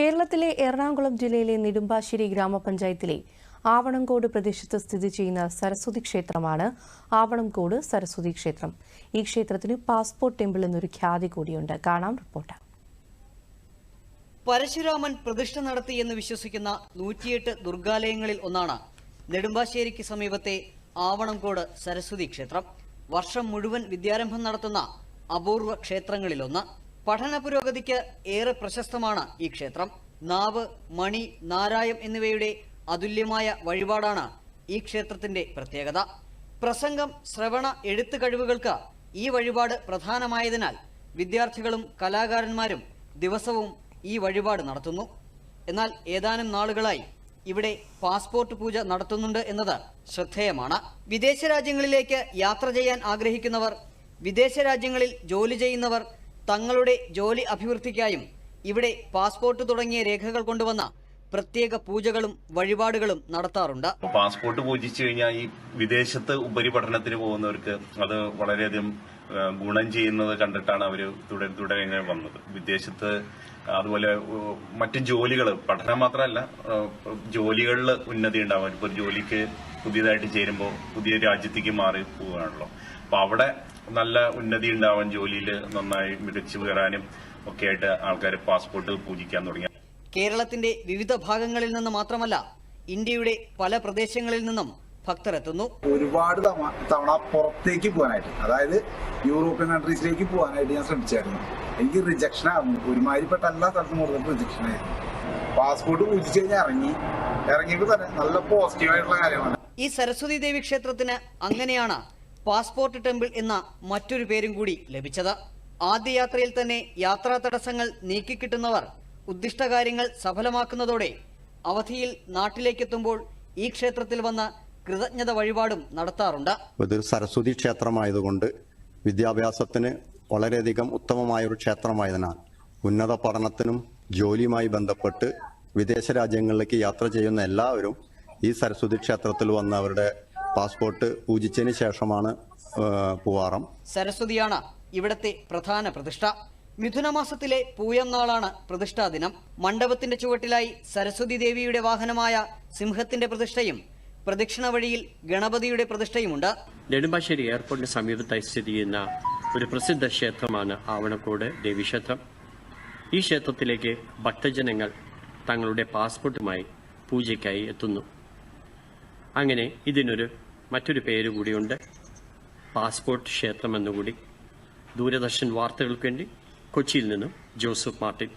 കേരളത്തിലെ എറണാകുളം ജില്ലയിലെ നെടുമ്പാശ്ശേരി ഗ്രാമപഞ്ചായത്തിലെ ആവണംകോട് പ്രദേശത്ത് സ്ഥിതി ചെയ്യുന്ന സരസ്വതി ക്ഷേത്രമാണ് ആവണംകോട് സരസ്വതി ക്ഷേത്രം. ഈ ക്ഷേത്രത്തിന് പാസ്പോർട്ട് ടെമ്പിൾ എന്നൊരു ഖ്യാതി കൂടിയുണ്ട്. കാണാം റിപ്പോർട്ട്. പരശുരാമൻ പ്രതിഷ്ഠ നടത്തി എന്ന് വിശ്വസിക്കുന്ന നൂറ്റിയെട്ട് ദുർഗാലയങ്ങളിൽ ഒന്നാണ് നെടുമ്പാശ്ശേരിക്ക് സമീപത്തെ ആവണംകോട് സരസ്വതി ക്ഷേത്രം. വർഷം മുഴുവൻ വിദ്യാരംഭം നടത്തുന്ന അപൂർവ ക്ഷേത്രങ്ങളിലൊന്ന്. പഠന പുരോഗതിക്ക് ഏറെ പ്രശസ്തമാണ് ഈ ക്ഷേത്രം. നാവ് മണി നാരായം എന്നിവയുടെ അതുല്യമായ വഴിപാടാണ് ഈ ക്ഷേത്രത്തിന്റെ പ്രത്യേകത. പ്രസംഗം ശ്രവണ എഴുത്ത് കഴിവുകൾക്ക് ഈ വഴിപാട് പ്രധാനമായതിനാൽ വിദ്യാർത്ഥികളും കലാകാരന്മാരും ദിവസവും ഈ വഴിപാട് നടത്തുന്നു. എന്നാൽ ഏതാനും നാളുകളായി ഇവിടെ പാസ്പോർട്ട് പൂജ നടത്തുന്നുണ്ട് എന്നത് ശ്രദ്ധേയമാണ്. വിദേശ രാജ്യങ്ങളിലേക്ക് യാത്ര ചെയ്യാൻ ആഗ്രഹിക്കുന്നവർ വിദേശ രാജ്യങ്ങളിൽ ജോലി ചെയ്യുന്നവർ തങ്ങളുടെ ജോലി അഭിവൃദ്ധിക്കായും ഇവിടെ പാസ്പോർട്ട് തുടങ്ങിയ രേഖകൾ കൊണ്ടുവന്ന പ്രത്യേക പൂജകളും വഴിപാടുകളും നടത്താറുണ്ട്. പാസ്പോർട്ട് പൂജിച്ചു കഴിഞ്ഞാൽ ഈ വിദേശത്ത് ഉപരിപഠനത്തിന് പോകുന്നവർക്ക് അത് വളരെയധികം ഗുണം ചെയ്യുന്നത് കണ്ടിട്ടാണ് അവർ തുടരെ വന്നത്. വിദേശത്ത് അതുപോലെ മറ്റു ജോലികൾ പഠനം മാത്രമല്ല ജോലികളിൽ ഉന്നതി ഉണ്ടാവും. ഇപ്പോൾ ജോലിക്ക് പുതിയതായിട്ട് ചേരുമ്പോൾ പുതിയ രാജ്യത്തേക്ക് മാറി പോവുകയാണല്ലോ അപ്പൊ അവിടെ നല്ല ഉന്നതി ഉണ്ടാവാൻ ജോലിയിൽ നന്നായി മികച്ചു കയറാനും ഒക്കെ ആയിട്ട് ആൾക്കാർ പാസ്പോർട്ട് പൂജിക്കാൻ തുടങ്ങി. കേരളത്തിന്റെ വിവിധ ഭാഗങ്ങളിൽ നിന്ന് മാത്രമല്ല ഇന്ത്യയുടെ പല പ്രദേശങ്ങളിൽ നിന്നും ഭക്തർ എത്തുന്നു. ഒരുപാട് തവണ പുറത്തേക്ക് പോകാനായിട്ട് അതായത് യൂറോപ്യൻ കൺട്രീസിലേക്ക് പോകാനായിട്ട് ഞാൻ ശ്രമിച്ചായിരുന്നു. എനിക്ക് റിജക്ഷൻ ആയിരുന്നു. ഒരുമാതിരിപ്പെട്ട എല്ലാ സ്ഥലത്തും കൂടുതൽ റിജക്ഷൻ ആയിരുന്നു. പാസ്പോർട്ട് പൂജിച്ചു കഴിഞ്ഞാൽ ഇറങ്ങി. ഇറങ്ങിയപ്പോൾ തന്നെ നല്ല പോസിറ്റീവ് ആയിട്ടുള്ള കാര്യമാണ്. ഈ സരസ്വതി ദേവി ക്ഷേത്രത്തിന് അങ്ങനെയാണ് പാസ്പോർട്ട് ടെമ്പിൾ എന്ന മറ്റൊരു പേരും കൂടി ലഭിച്ചത്. ആദ്യ യാത്രയിൽ തന്നെ യാത്രാ തടസ്സങ്ങൾ നീക്കിക്കിട്ടുന്നവർ ഉദ്ദിഷ്ട കാര്യങ്ങൾ സഫലമാക്കുന്നതോടെ അവധിയിൽ നാട്ടിലേക്കെത്തുമ്പോൾ ഈ ക്ഷേത്രത്തിൽ വന്ന കൃതജ്ഞത വഴിപാടും നടത്താറുണ്ട്. ഇതൊരു സരസ്വതി ക്ഷേത്രമായതുകൊണ്ട് വിദ്യാഭ്യാസത്തിന് വളരെയധികം ഉത്തമമായ ഒരു ക്ഷേത്രമായതിനാൽ ഉന്നത പഠനത്തിനും ജോലിയുമായി ബന്ധപ്പെട്ട് വിദേശ രാജ്യങ്ങളിലേക്ക് യാത്ര ചെയ്യുന്ന എല്ലാവരും ഈ സരസ്വതി ക്ഷേത്രത്തിൽ വന്ന് അവരുടെ പാസ്പോർട്ട് പൂജിച്ചതിന് ശേഷമാണ് പൂവാറം. സരസ്വതിയാണ് ഇവിടത്തെ പ്രധാന പ്രതിഷ്ഠ. മിഥുനമാസത്തിലെ പൂയം നാളാണ് പ്രതിഷ്ഠാ ദിനം. മണ്ഡപത്തിന്റെ ചുവട്ടിലായി സരസ്വതി ദേവിയുടെ വാഹനമായ സിംഹത്തിന്റെ പ്രതിഷ്ഠയും പ്രദക്ഷിണ വഴിയിൽ ഗണപതിയുടെ പ്രതിഷ്ഠയുമുണ്ട്. നെടുമ്പാശ്ശേരി എയർപോർട്ടിന് സമീപത്തായി സ്ഥിതി ചെയ്യുന്ന ഒരു പ്രസിദ്ധ ക്ഷേത്രമാണ് ആവണക്കോട് ദേവീക്ഷേത്രം ഈ ക്ഷേത്രത്തിലേക്ക് ഭക്തജനങ്ങൾ തങ്ങളുടെ പാസ്പോർട്ടുമായി പൂജയ്ക്കായി എത്തുന്നു. അങ്ങനെ ഇതിനൊരു മറ്റൊരു പേര് കൂടിയുണ്ട്. പാസ്പോർട്ട് ക്ഷേത്രം എന്നുകൂടി ദൂരദർശൻ വാർത്തകൾക്ക് വേണ്ടി കൊച്ചിയിൽ നിന്നും ജോസഫ് മാർട്ടിൻ.